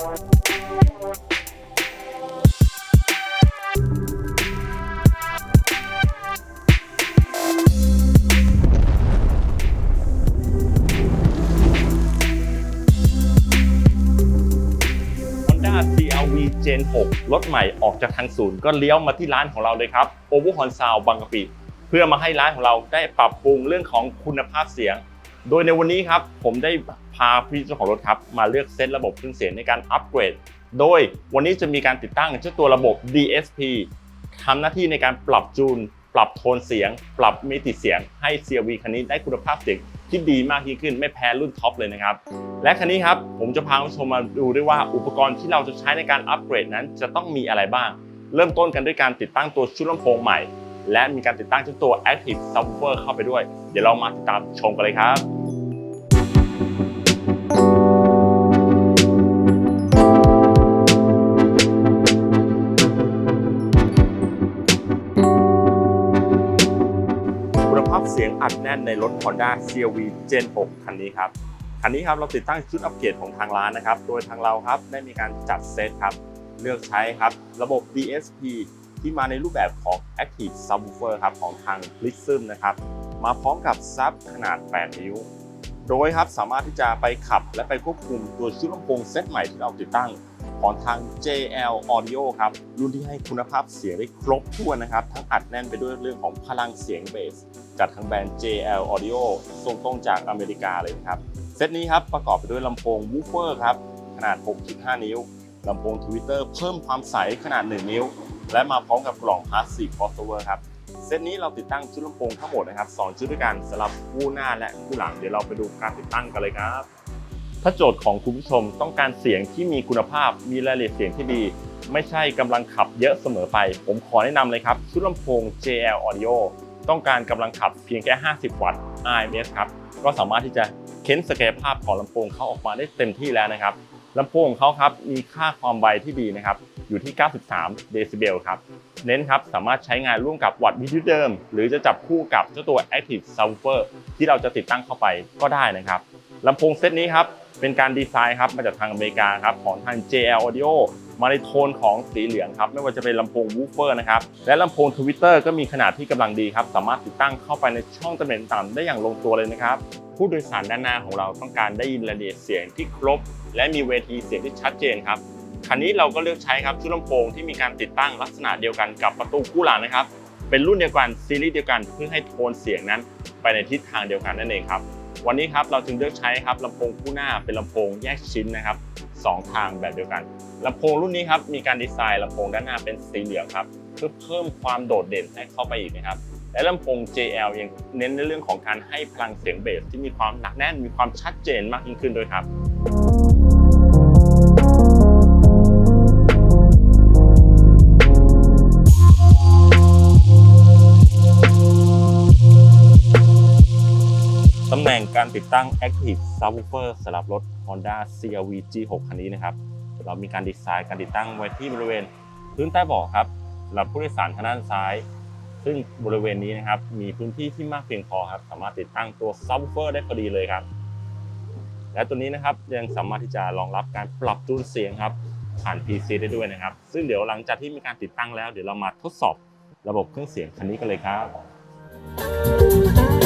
Honda CRV Gen 6 รถใหม่ออกจากทางศูนย์ก็เลี้ยวมาที่ร้านของเราเลยครับ o v e r h o r n Sound บางกะปิเพื่อมาให้ร้านของเราได้ปรับปรุงเรื่องของคุณภาพเสียง โดยในวันนี้ครับผมได้พาพี่เจ้าของรถครับมาเลือกเซตระบบเครื่องเสียงในการอัปเกรด โดยวันนี้จะมีการติดตั้งเจ้าตัวระบบ DSP ทำหน้าที่ในการปรับจูน ปรับโทนเสียง ปรับมิติเสียงให้ CRV คันนี้ได้คุณภาพเสียงที่ดีมากยิ่งขึ้นไม่แพ้รุ่นท็อปเลยนะครับ และคันนี้ครับผมจะพาผู้ชมมาดูด้วยว่าอุปกรณ์ที่เราจะใช้ในการอัปเกรดนั้นจะต้องมีอะไรบ้าง เริ่มต้นกันด้วยการติดตั้งตัวชุดลำโพงใหม่ และมีการติดตั้งเจ้าตัว Active Subwoofer เข้าไปด้วย เดี๋ยวเรามาติดตามชมกันเลยครับคุณภาพเสียงอัดแน่นในรถ Honda CRV Gen 6 คันนี้ครับคันนี้ครับเราติดตั้งชุดอัปเกรดของทางร้านนะครับ โดยทางเราครับได้มีการจัดเซตครับ เลือกใช้ครับ ระบบ DSP ที่มาในรูปแบบของ Active Subwoofer ครับของทาง Prism นะครับ มาพร้อมกับซับขนาด 8 นิ้ว โดยครับสามารถที่จะไปขับและไปควบคุมตัวชุดลำโพงเซตใหม่ที่เราติดตั้งของทาง JL Audio ครับ รุ่นที่ให้คุณภาพเสียงได้ครบถ้วนนะครับ ทั้งอัดแน่นไปด้วยเรื่องของพลังเสียงเบส จากทางแบรนด์ JL Audio ส่งตรงจากอเมริกาเลยนะครับ เซตนี้ครับประกอบไปด้วยลำโพงวูฟเฟอร์ครับ ขนาด 6.5 นิ้วลำโพงทวิตเตอร์เพิ่มความใสขนาด 1 นิ้ว และมาพร้อมกับกล่องพลาสติก crossover ครับเซตนี้เราติดตั้งชุดลำโพงทั้งหมดนะครับ2ชุดด้วยกันสำหรับคู่หน้าและคู่หลังเดี๋ยวเราไปดูการติดตั้งกันเลยครับ ถ้าโจทย์ของคุณผู้ชมต้องการเสียงที่มีคุณภาพมีรายละเอียดเสียงที่ดี ไม่ใช่กำลังขับเยอะเสมอไป ผมขอแนะนำเลยครับ ชุดลำโพง JL Audio ต้องการกำลังขับเพียงแค่ 50 วัตต์ RMS ครับก็สามารถที่จะเค้นศักยภาพของลำโพงเข้าออกมาได้เต็มที่แล้วนะครับ ลำโพงของเขาครับมีค่าความไวที่ดีนะครับอยู่ที่ 93 เดซิเบลครับเน้นครับสามารถใช้งานร่วมกับวัดวิทยุเดิม หรือจะจับคู่กับเจ้าตัว Active Subwoofer ที่เราจะติดตั้งเข้าไปก็ได้นะครับลำโพงเซตนี้ครับเป็นการดีไซน์ครับมาจากทางอเมริกาครับของทาง JL Audio มาในโทนของสีเหลืองครับไม่ว่าจะเป็นลำโพงวูฟเฟอร์นะครับและลำโพงทวิตเตอร์ก็มีขนาดที่กำลังดีครับสามารถติดตั้งเข้าไปในช่องตำแหน่งต่ำได้อย่างลงตัวเลยนะครับ ผู้โดยสารด้านหน้าของเราต้องการได้ยินระเอียดเสียงที่ครบ และมีเวทีเสียงที่ชัดเจนครับคันนี้เราก็เลือกใช้ครับชุดลำโพงที่มีการติดตั้งลักษณะเดียวกันกับประตูคู่หลังนะครับ เป็นรุ่นเดียวกันซีรีส์เดียวกันเพื่อให้โทนเสียงนั้น ไปในทิศทางเดียวกันนั่นเองครับวันนี้ครับเราจึงเลือกใช้ครับลำโพงคู่หน้าเป็นลำโพงแยกชิ้นนะครับสองทางแบบเดียวกันลำโพงรุ่นนี้ครับมีการดีไซน์ลำโพงด้านหน้าเป็นสีเหลืองครับเพื่อเพิ่มความโดดเด่นให้เข้าไปอีกนะครับ และลำโพง JL ยังเน้นในเรื่องของการให้พลังเสียงเบสที่มีความหนักแน่น มีความชัดเจนมากยิ่งขึ้นด้วยครับตำแหน่งการติดตั้ง Active Subwoofer สำหรับรถ Honda CRV G6 คันนี้นะครับ เรามีการดีไซน์การติดตั้งไว้ที่บริเวณพื้นใต้เบาะครับสำหรับผู้โดยสารทางด้านซ้าย ซึ่งบริเวณนี้นะครับมีพื้นที่ที่มากเพียงพอครับ สามารถติดตั้งตัว Subwoofer ได้พอดีเลยครับ และตัวนี้นะครับยังสามารถที่จะรองรับการปรับจูนเสียงครับ ผ่าน PC ได้ด้วยนะครับ ซึ่งเดี๋ยวหลังจากที่มีการติดตั้งแล้ว เดี๋ยวเรามาทดสอบระบบเครื่องเสียงคันนี้กันเลยครับ